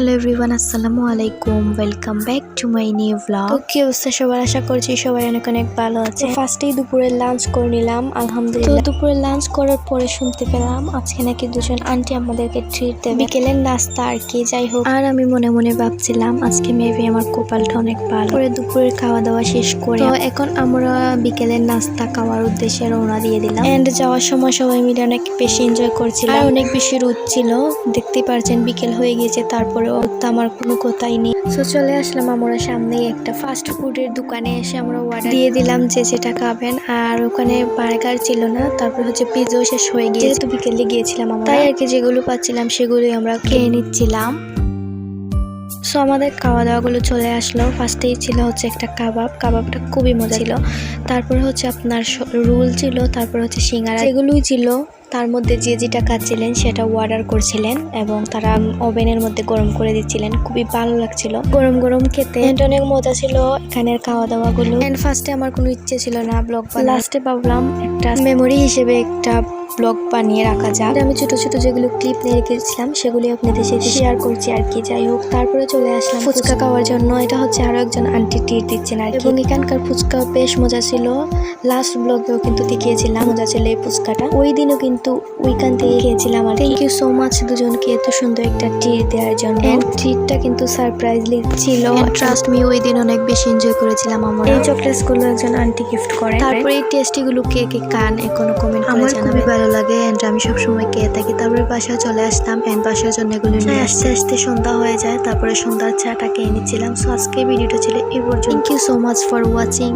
Hello everyone আসসালামু আলাইকুম welcome back to my new blog কি অবস্থা সবার আশা করছি সবাই অনেক অনেক ভালো আছে। ফার্স্টেই দুপুরে লাঞ্চ করে নিলাম আলহামদুলিল্লাহ। দুপুরে লাঞ্চ করার পরে শুনতে পেলাম আজকে নাকি দুজন আন্টি আমাদেরকে ট্রিট দেবে। বিকেলের নাস্তা আর কি যাই হোক। আর আমি মনে মনে ভাবছিলাম আজকে মেবি আমার কপালটা অনেক ভালো। পরে দুপুরের খাওয়া দাওয়া শেষ করে তো এখন আমরা বিকেলের নাস্তা খাওয়ার উদ্দেশ্যে রওনা দিয়ে দিলাম। এন্ড যাওয়ার সময় সবাই মিলে অনেক বেশি এনজয় করছিলাম। আর অনেক বেশি রোদ ছিল দেখতেই পারছেন বিকেল হয়ে গিয়েছে তারপরেও তো আমার কোনো কথাই নেই। তো চলে আসলাম আমরা সামনেই একটা ফাস্ট ফুডের দোকানে এসে আমরা অর্ডার দিয়ে দিলাম যে যেটা খাবেন। আর ওখানে বার্গার ছিল না, তারপর হচ্ছে পিজাও শেষ হয়ে গিয়েছে। তো বিকেলে গিয়েছিলাম আমরা, তাই আর কি যেগুলো পাচ্ছিলাম সেগুলোই আমরা খেয়ে নিচ্ছিলাম। সো আমাদের খাওয়া দাওয়াগুলো চলে আসলো। ফার্স্টেই ছিল হচ্ছে একটা কাবাব। কাবাবটা খুবই মজা ছিল। তারপরে হচ্ছে আপনার রুল ছিল, তারপর হচ্ছে সিঙ্গারা। এগুলোই ছিল, তার মধ্যে যে যেটা খাচ্ছিলেন সেটা অর্ডার করছিলেন এবং তারা ওভেনের মধ্যে গরম করে দিচ্ছিলেন। খুবই ভালো লাগছিল। গরম গরম খেতে। অনেক মজা ছিল এখানের খাওয়া দাওয়া গুলো এন্ড ফার্স্টে আমার কোনো ইচ্ছে ছিল না ব্লগ লাস্টে ভাবলাম একটা মেমোরি হিসেবে একটা ব্লগ বানিয়ে রাখা যাক। আমি ছোট ছোট যেগুলো ক্লিপ নিয়ে রেখেছিলাম সেগুলি আপনাদের সাথে শেয়ার করছি আর কি। যাই হোক তারপরে চলে আসলাম ফুচকা খাওয়ার জন্য। এটা হচ্ছে আরও একজন আন্টি টির দিচ্ছেন আর এবং এখানকার ফুচকা বেশ মজা ছিল। লাস্ট ব্লগেও কিন্তু দেখিয়েছিলাম মজা ছিল এই ফুচকাটা। ওই দিনও কিন্তু ওইখান থেকে খেয়েছিলাম আর থ্যাংক ইউ সো মাচ দুজনকে এত সুন্দর একটা ট্রিট দেওয়ার জন্য। এন্ড ট্রিটটা কিন্তু সারপ্রাইজলি ছিল। ট্রাস্ট মি ওই দিন অনেক বেশি এনজয় করেছিলাম আমরা। এই চকলেটসগুলো একজন আন্টি গিফট করে তারপরে এই টেস্টি গুলো কে কে খান এখনও কমেন্ট করে জানাবেন খুবই ভালো লাগে এন্ড আমি সবসময় খেয়ে থাকি। তারপরে বাসায় চলে আসতাম অ্যান্ড বাসার জন্য এগুলো নিয়ে আসতে আসতে সন্ধ্যা হয়ে যায় তারপরে সন্ধ্যার চাটা কে নিচ্ছিলাম। সো আজকে ভিডিওটা ছিল এই পর্যন্ত। Thank you so much for watching